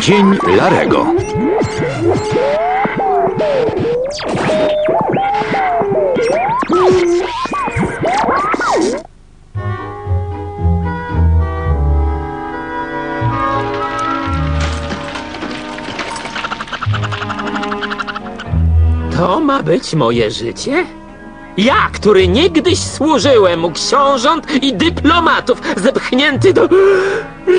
Dzień Larego. To ma być moje życie? Ja, który niegdyś służyłem u książąt i dyplomatów, zepchnięty do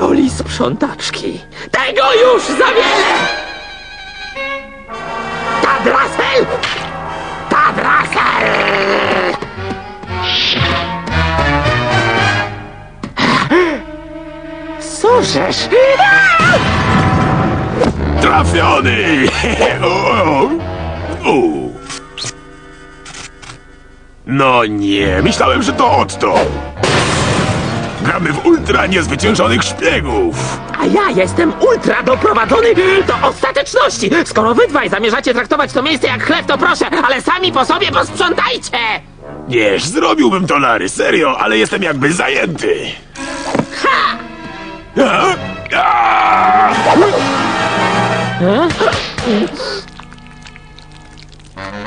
roli sprzątaczki. Tego już za wiele! Tadrasel! Tadrasel! Cóżeż? Trafiony! No nie, myślałem, że to Otto. Gramy w ultra niezwyciężonych szpiegów. A ja jestem ultra doprowadzony do ostateczności! Skoro wy dwaj zamierzacie traktować to miejsce jak chleb, to proszę, ale sami po sobie posprzątajcie! Wiesz, zrobiłbym to, Lary, serio, ale jestem jakby zajęty. Ha! A? A!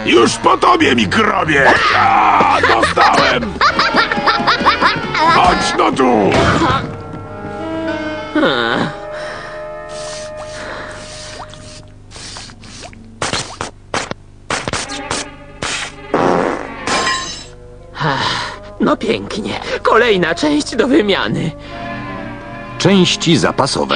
Już po tobie, mikrobie! A, dostałem! Chodź no tu! No pięknie. Kolejna część do wymiany. Części zapasowe.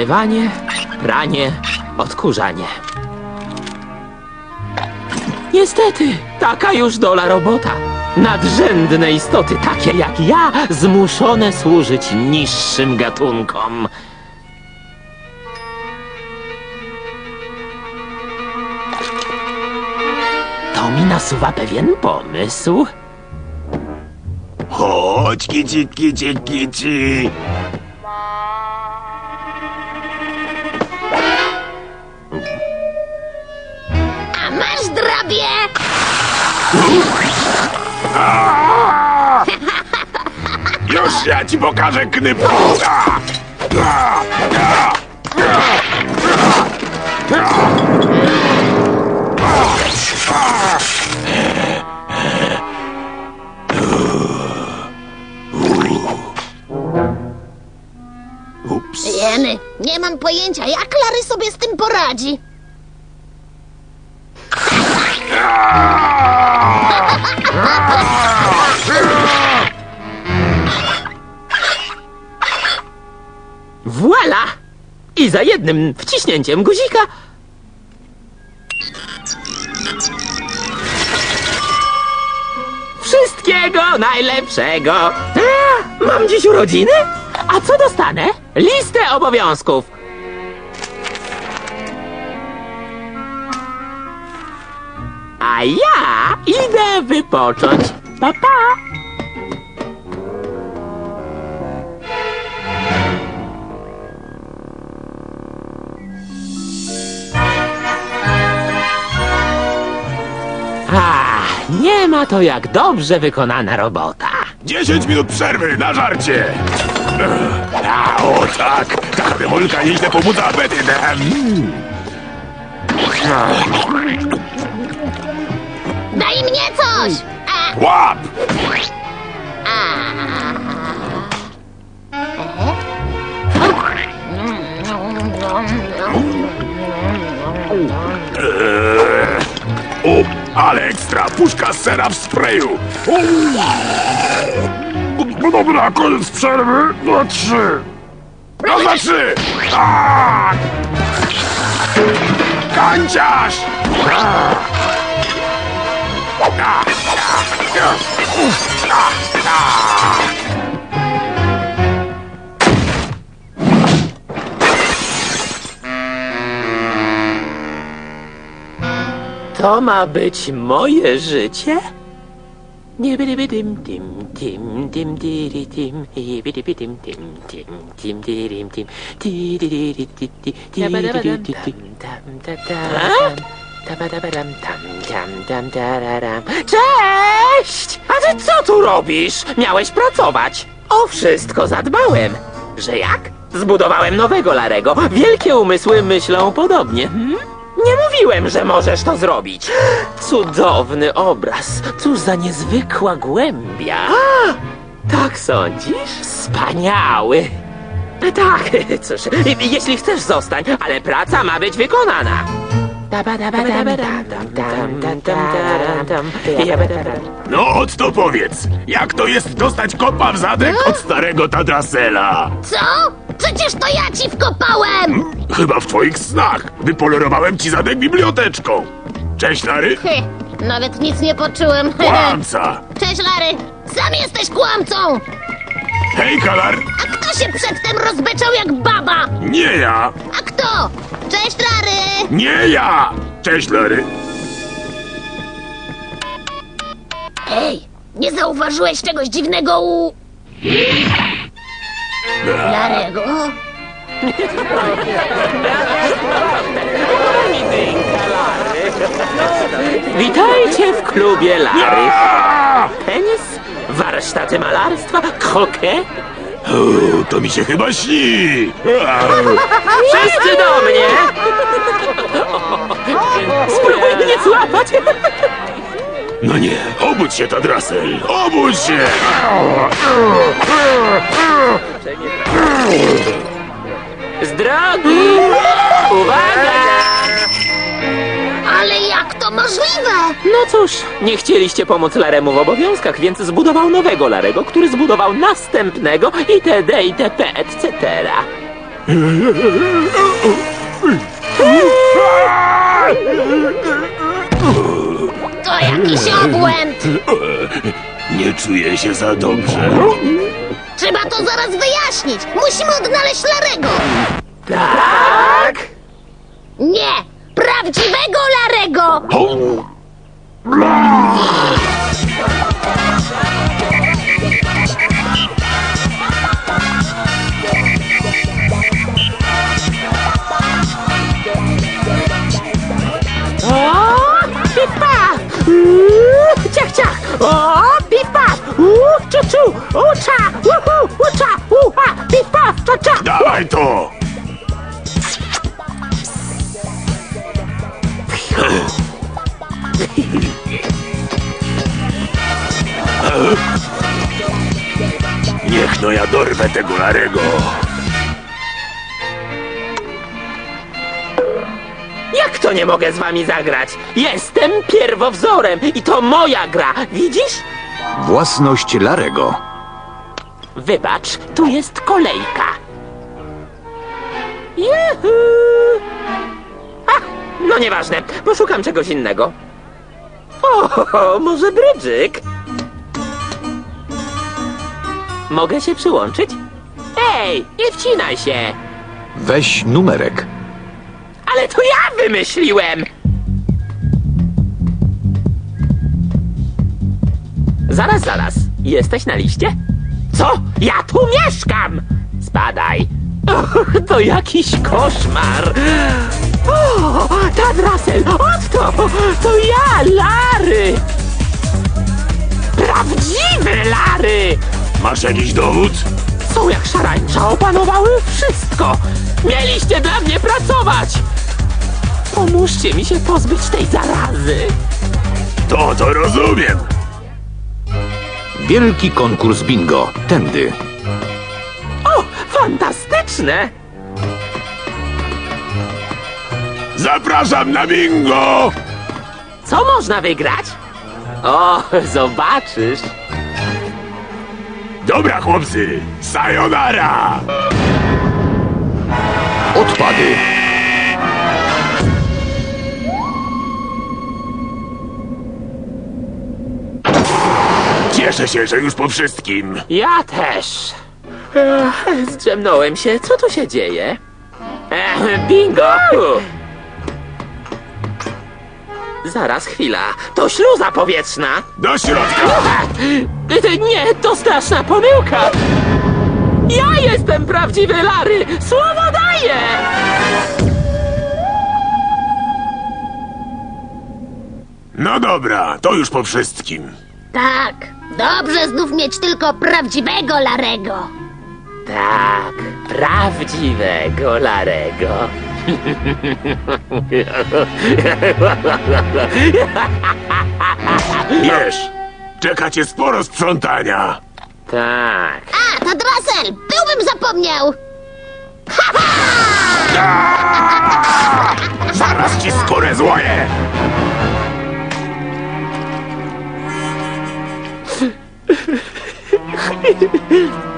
Zmywanie, pranie, odkurzanie. Niestety, taka już dola robota. Nadrzędne istoty, takie jak ja, zmuszone służyć niższym gatunkom. To mi nasuwa pewien pomysł. Chodź, kici, kici, kici! Drabie! Już ja ci pokażę! A! Ups. Jeny, nie mam pojęcia, jak Lary sobie z tym poradzi. Za jednym wciśnięciem guzika Wszystkiego najlepszego! A, mam dziś urodziny? A co dostanę? Listę obowiązków. A ja idę wypocząć. Pa, pa. Nie ma to jak dobrze wykonana robota. 10 minut przerwy na żarcie! A, o tak! Ta demolka nieźle pobudza apetyt! Mm. Daj mnie coś! A, Łap! O, ale ekstra! Puszka sera w sprayu! No dobra, koniec przerwy! Na trzy! No za trzy! A! Kanciarz! A! A! A! A! A! To ma być moje życie? Nie byliby dim dim dim dim diri dim i byliby dim dim dim dim dirim dim di di di di di di di di di di di dam dam dam dam. Tabadabadam, tam, tam, tam, tararam. Cześć! A ty co tu robisz? Miałeś pracować. O wszystko zadbałem. Że jak? Zbudowałem nowego Larego. Wielkie umysły myślą podobnie. Hmm? Nie mówiłem, że możesz to zrobić. Cudowny obraz. Cóż za niezwykła głębia. A, tak sądzisz? Wspaniały. Tak, cóż, jeśli chcesz zostań, ale praca ma być wykonana. No, ot to powiedz, jak to jest dostać kopa w zadek od starego Tadrasela? Co? Przecież to ja ci wkopałem! Chyba w twoich snach. Wypolerowałem ci zadek biblioteczką. Cześć, Lary. Hy, nawet nic nie poczułem. Kłamca. Cześć, Lary! Sam jesteś kłamcą! Hej, Kalar. A kto się przedtem rozbeczał jak baba? Nie ja. A kto? Cześć, Lary! Nie ja. Cześć, Lary. Ej, nie zauważyłeś czegoś dziwnego u... Larego? Witajcie w klubie Lary. A! Tenis, warsztaty malarstwa, kroket. To mi się chyba śni. Wszyscy do mnie! Spróbuj mnie złapać! No nie, obudź się, Tadrasel. Obudź się. Z drogi! Uwaga! Ale jak to możliwe? No cóż, nie chcieliście pomóc Laremu w obowiązkach, więc zbudował nowego Larego, który zbudował następnego itd. itp. etc. To jakiś obłęd! Nie czuję się za dobrze. Trzeba to zaraz wyjaśnić! Musimy odnaleźć Larego! Tak? Nie! Prawdziwego Larego! O! Pipa! Uuu, Ciach, ciach! O, pipa! Uuu, czu, czu! Dawaj to! Niech no ja dorwę tego Larego. Jak to nie mogę z wami zagrać? Jestem pierwowzorem i to moja gra, widzisz? Własność Larego. Wybacz, tu jest kolejka. Juhu! A, no nieważne, poszukam czegoś innego. O, może brydżyk? Mogę się przyłączyć? Ej, nie wcinaj się! Weź numerek. Ale to ja wymyśliłem! Zaraz, zaraz. Jesteś na liście? Co? Ja tu mieszkam! Spadaj. Och, to jakiś koszmar. O, Tadrasel, oto! To ja, Lary! Prawdziwy Lary! Masz jakiś dowód? Są jak szarańcza, opanowały wszystko. Mieliście dla mnie pracować. Pomóżcie mi się pozbyć tej zarazy. To to rozumiem. Wielki konkurs bingo. Tędy. O, fantastyczne! Zapraszam na bingo! Co można wygrać? O, zobaczysz. Dobra, chłopcy, sayonara! Odpady. Cieszę się, że już po wszystkim. Ja też. Ech, zdrzemnąłem się. Co tu się dzieje? Ech, bingo! Zaraz, chwila. To śluza powietrzna. Do środka! Nie, to straszna pomyłka! Ja jestem prawdziwy Lary! Słowo daję! No dobra, to już po wszystkim. Tak, dobrze znów mieć tylko prawdziwego Larego. Tak, prawdziwego Larego. Wiesz, czeka cię sporo sprzątania. Tak. A, to Drosel! Byłbym zapomniał! Ha, ha! Zaraz ci skórę złoję!